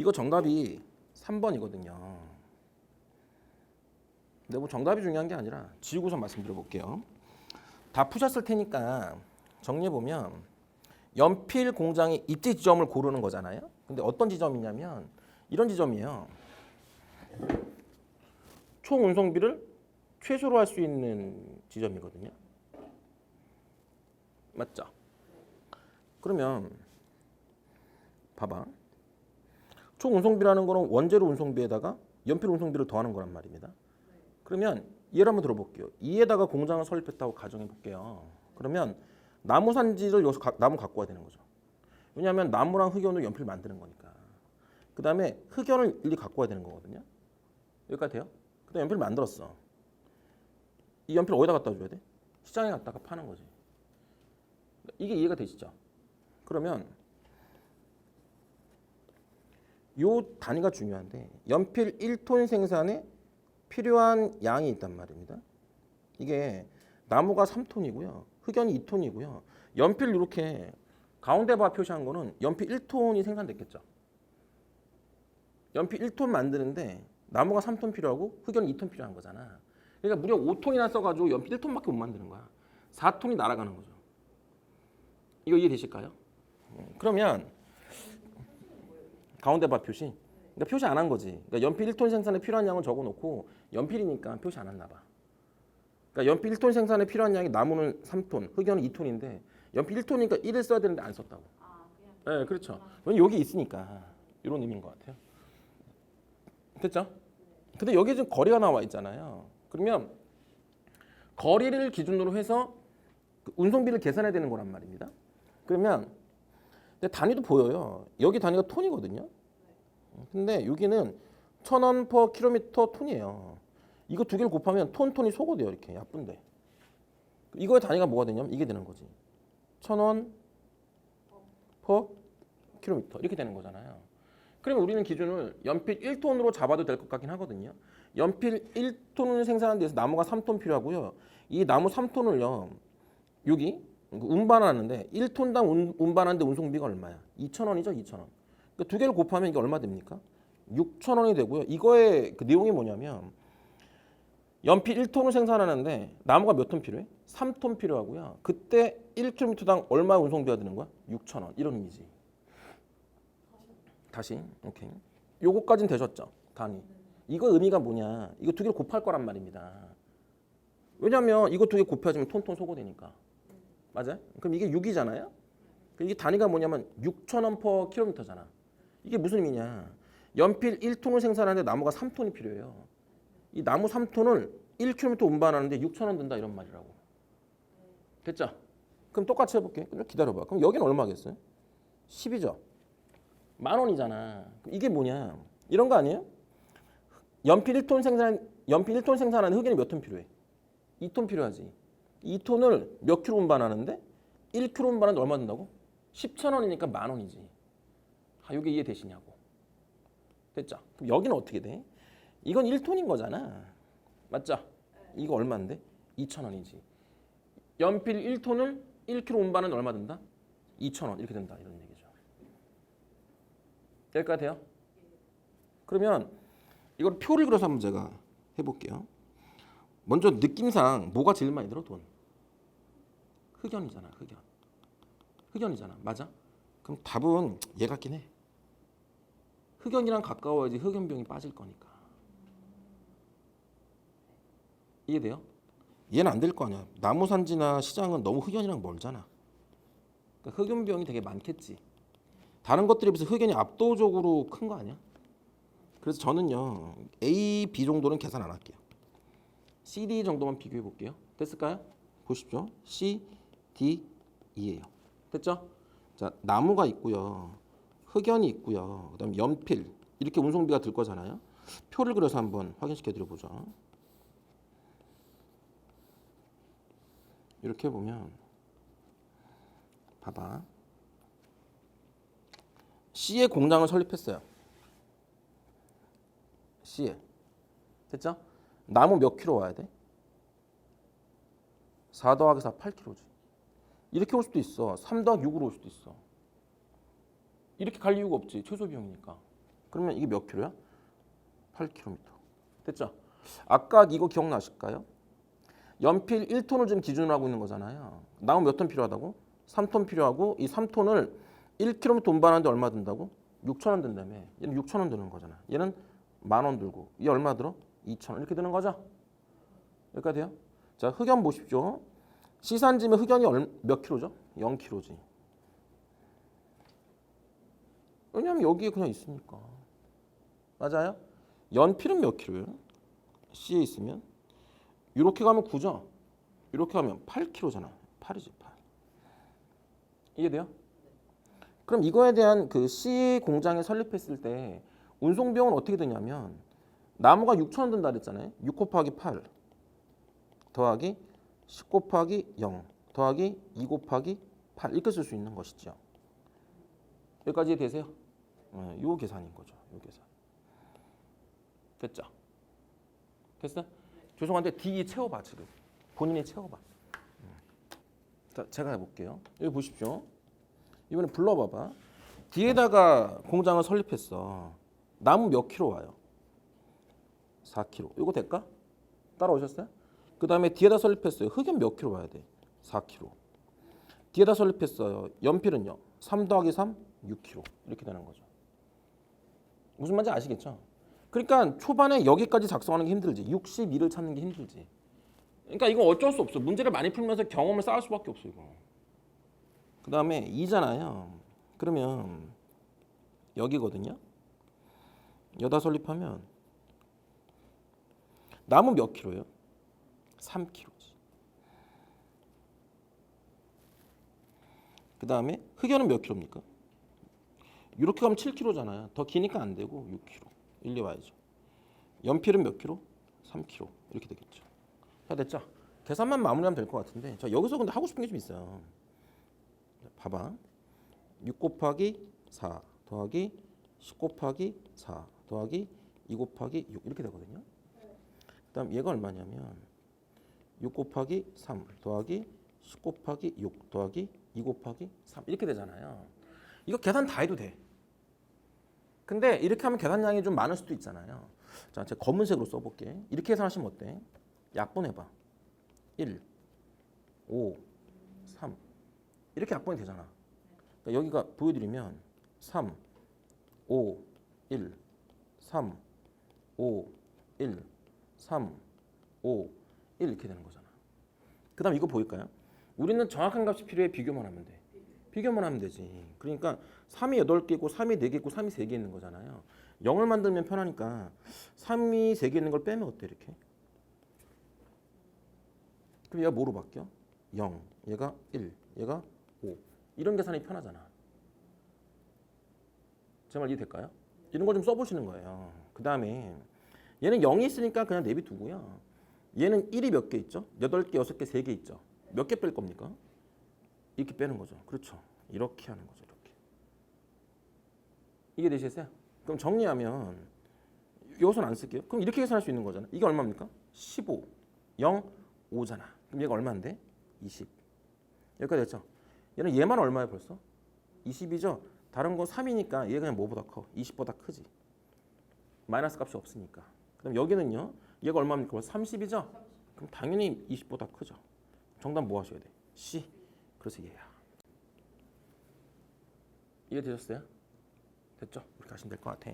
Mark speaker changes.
Speaker 1: 이거 정답이 3번이거든요. 근데 뭐 정답이 중요한 게 아니라 지우고서 말씀드려 볼게요. 다 푸셨을 테니까 정리해 보면 연필 공장의 입지 지점을 고르는 거잖아요. 근데 어떤 지점이냐면 이런 지점이에요. 총 운송비를 최소로 할 수 있는 지점이거든요. 맞죠? 그러면 봐봐. 총 운송비라는 거는 원재료 운송비에다가 연필 운송비를 더하는 거란 말입니다. 그러면 이해를 한번 들어볼게요. 이에다가 공장을 설립했다고 가정해 볼게요. 그러면 나무 산지를 여기서 가- 나무 갖고 와야 되는 거죠. 왜냐하면 나무랑 흑연으로 연필 만드는 거니까. 그 다음에 흑연을 일리 갖고 와야 되는 거거든요. 여기까지 돼요? 그 다음에 연필 만들었어. 이 연필 어디다 갖다 줘야 돼? 시장에 갖다가 파는 거지. 이게 이해가 되시죠? 그러면 요 단위가 중요한데 연필 1톤 생산에 필요한 양이 있단 말입니다. 이게 나무가 3톤이고요. 흑연이 2톤이고요. 연필 이렇게 가운데 바 표시한 거는 연필 1톤이 생산됐겠죠. 연필 1톤 만드는데 나무가 3톤 필요하고 흑연이 2톤 필요한 거잖아. 그러니까 무려 5톤이나 써가지고 연필 1톤밖에 못 만드는 거야. 4톤이 날아가는 거죠. 이거 이해되실까요? 음, 그러면 가운데 바 표시. 그러니까 표시 안 한 거지. 그러니까 연필 1톤 생산에 필요한 양을 적어 놓고 연필이니까 표시 안 했나 봐. 그러니까 연필 1톤 생산에 필요한 양이 나무는 3톤, 흑연은 2톤인데 연필 1톤이니까 1을 써야 되는데 안 썼다고. 네, 그렇죠. 왜냐면 여기 있으니까 이런 의미인 것 같아요. 됐죠? 근데 여기 지금 거리가 나와 있잖아요. 그러면 거리를 기준으로 해서 그 운송비를 계산해야 되는 거란 말입니다. 그러면 근데 단위도 보여요. 여기 단위가 톤이거든요. 근데 여기는 천원 per 킬로미터 톤이에요. 이거 두 개를 곱하면 톤 톤이 소거돼요. 이렇게 야쁜데. 이거의 단위가 뭐가 되냐면 이게 되는 거지. 천원 per 킬로미터 이렇게 되는 거잖아요. 그러면 우리는 기준을 연필 1톤으로 잡아도 될 것 같긴 하거든요. 연필 1톤을 생산하는 데서 나무가 3톤 필요하고요. 이 나무 3톤을요. 여기 운반하는데 1톤당 운, 운반하는데 운송비가 얼마야? 2,000원이죠, 2,000원. 그러니까 두 개를 곱하면 이게 얼마 됩니까? 6,000원이 되고요. 이거의 그 내용이 뭐냐면 연필 1톤을 생산하는데 나무가 몇 톤 필요해? 3톤 필요하고요. 그때 1km당 얼마 운송비가 드는 거야? 6,000원. 이런 의미지. 다시. 오케이. 요거까지는 되셨죠? 단위. 이거 의미가 뭐냐? 이거 두 개를 곱할 거란 말입니다. 왜냐면 이거 두 개 곱해지면 톤톤 소거되니까. 맞아요? 그럼 이게 6이잖아요? 이게 단위가 뭐냐면 6,000원 per 킬로미터잖아. 이게 무슨 의미냐? 연필 1톤을 생산하는데 나무가 3톤이 필요해요. 이 나무 3톤을 1km 운반하는데 6,000원 든다 이런 말이라고. 됐죠? 그럼 똑같이 해볼게. 그럼 기다려봐. 그럼 여기는 얼마겠어요? 10이죠? 만 원이잖아. 이게 뭐냐? 이런 거 아니에요? 연필 1톤 생산, 연필 1톤 생산하는 흑연이 몇 톤 필요해? 2톤 필요하지. 2톤을 몇 킬로 운반하는데 1킬로 운반하는데 얼마 든다고? 10천 원이니까 만 원이지. 아, 이게 이해되시냐고. 됐죠? 그럼 여기는 어떻게 돼? 이건 1톤인 거잖아. 맞죠? 이거 얼마인데? 2천 원이지. 연필 1톤을 1킬로 운반은 얼마 든다? 2천 원 이렇게 된다 이런 얘기죠. 여기까지 돼요? 그러면 이걸 표를 그려서 한번 제가 해볼게요. 먼저 느낌상 뭐가 제일 많이 들어 돈? 흑연이잖아 흑연. 흑연이잖아 맞아? 그럼 답은 얘 같긴 해. 흑연이랑 가까워야지 흑연병이 빠질 거니까. 이해돼요? 얘는 안 될 거 아니야. 나무 산지나 시장은 너무 흑연이랑 멀잖아. 그러니까 흑연병이 되게 많겠지. 다른 것들에 비해서 흑연이 압도적으로 큰 거 아니야? 그래서 저는요 A, B 정도는 계산 안 할게요. C, D 정도만 비교해 볼게요. 됐을까요? 보십시오. C, D, E예요. 됐죠? 자 나무가 있고요, 흑연이 있고요, 그다음 연필 이렇게 운송비가 들 거잖아요. 표를 그려서 한번 확인시켜 드려 보죠. 이렇게 보면 봐봐. C의 공장을 설립했어요. C에 됐죠? 나무 몇 킬로 와야 돼? 4 더하기 4 8킬로지. 이렇게 올 수도 있어. 3 더하기 6으로 올 수도 있어. 이렇게 갈 이유가 없지. 최소 비용이니까. 그러면 이게 몇 킬로야? 8km. 됐죠? 아까 이거 기억나실까요? 연필 1톤을 지금 기준으로 하고 있는 거잖아요. 나무 몇 톤 필요하다고? 3톤 필요하고 이 3톤을 1km 운반하는데 얼마 든다고? 6천 원 든다며. 얘는 6천 원 드는 거잖아. 얘는 만 원 들고. 이 얼마 들어? 2천 원 이렇게 드는 거죠? 여기까지 돼요? 자, 흑연 보십시오. 시산지면 흑연이 얼, 몇 킬로죠? 0 킬로지. 왜냐면 여기에 그냥 있으니까. 맞아요? 연필은 몇 킬로예요? C에 있으면 이렇게 가면 9죠. 이렇게 가면 8킬로잖아. 8이지 8. 이해돼요? 그럼 이거에 대한 그 C 공장에 설립했을 때 운송 비용은 어떻게 되냐면 나무가 6천 원 든다 그랬잖아요. 6 곱하기 8 더하기 10 곱하기 0 더하기 2 곱하기 8 이렇게 쓸 수 있는 것이죠. 여기까지 되세요? 네, 요 계산인 거죠. 요 계산. 됐죠? 됐어? 죄송한데 D 채워봐 지금. 본인이 채워봐. 음. 자, 제가 해볼게요. 여기 보십시오. 이번에 불러봐봐. D에다가 공장을 설립했어. 나무 몇 킬로 와요? 4킬로. 이거 될까? 따라오셨어요? 그 다음에 D에다 설립했어요. 흑연 몇 킬로 와야 돼? 4킬로. D에다 설립했어요. 연필은요? 3 더하기 3, 6킬로. 이렇게 되는 거죠. 무슨 말인지 아시겠죠? 그러니까 초반에 여기까지 작성하는 게 힘들지. 62를 찾는 게 힘들지. 그러니까 이건 어쩔 수 없어. 문제를 많이 풀면서 경험을 쌓을 수밖에 없어 이거. 그 다음에 2잖아요. 그러면 여기거든요. 여다 설립하면 나무 몇 킬로예요? 3킬로지. 그 다음에 흑연은 몇 킬로입니까? 이렇게 가면 7킬로잖아요. 더 기니까 안 되고 6킬로. 일리 와야죠. 연필은 몇 킬로? 3킬로. 이렇게 되겠죠. 자 됐죠? 계산만 마무리하면 될 것 같은데 자 여기서 근데 하고 싶은 게 좀 있어요. 봐봐. 6 곱하기 4 더하기 10 곱하기 4 더하기 2 곱하기 6 이렇게 되거든요. 그다음 얘가 얼마냐면 6 곱하기 3 더하기 10 곱하기 6 더하기 2 곱하기 3 이렇게 되잖아요. 이거 계산 다 해도 돼. 근데 이렇게 하면 계산량이 좀 많을 수도 있잖아요. 자, 제가 검은색으로 써볼게. 이렇게 계산하시면 어때? 약분해봐. 1, 5, 3 이렇게 약분이 되잖아. 그러니까 여기가 보여드리면 3, 5, 1, 3, 5, 1, 3, 5, 1 이렇게 되는 거잖아. 그 다음 이거 보일까요? 우리는 정확한 값이 필요해 비교만 하면 돼. 비교만 하면 되지. 그러니까 3이 8개 있고 3이 4개 있고 3이 3개 있는 거잖아요. 0을 만들면 편하니까 3이 3개 있는 걸 빼면 어때 이렇게? 그럼 얘가 뭐로 바뀌어? 0, 얘가 1, 얘가 5. 이런 계산이 편하잖아. 제 말 이해될까요? 이런 거좀 써보시는 거예요. 그 다음에 얘는 0이 있으니까 그냥 내비두고요. 얘는 1이 몇 개 있죠? 8개, 6개, 3개 있죠? 몇 개 뺄 겁니까? 이렇게 빼는 거죠. 그렇죠. 이렇게 하는 거죠. 이렇게. 이게 되시겠어요? 그럼 정리하면 이것은 안 쓸게요. 그럼 이렇게 계산할 수 있는 거잖아. 이게 얼마입니까? 15, 0, 5잖아. 그럼 얘가 얼마인데? 20. 여기까지 됐죠? 얘는 얘만 얼마야 벌써? 20이죠? 다른 거 3이니까 얘가 그냥 뭐보다 커? 20보다 크지. 마이너스 값이 없으니까. 그럼 여기는요. 얘가 얼마입니까? 30이죠? 그럼 당연히 20보다 크죠. 정답 뭐 하셔야 돼? C. 그래서 얘야. 이해 되셨어요? 됐죠? 이렇게 하시면 될 것 같아.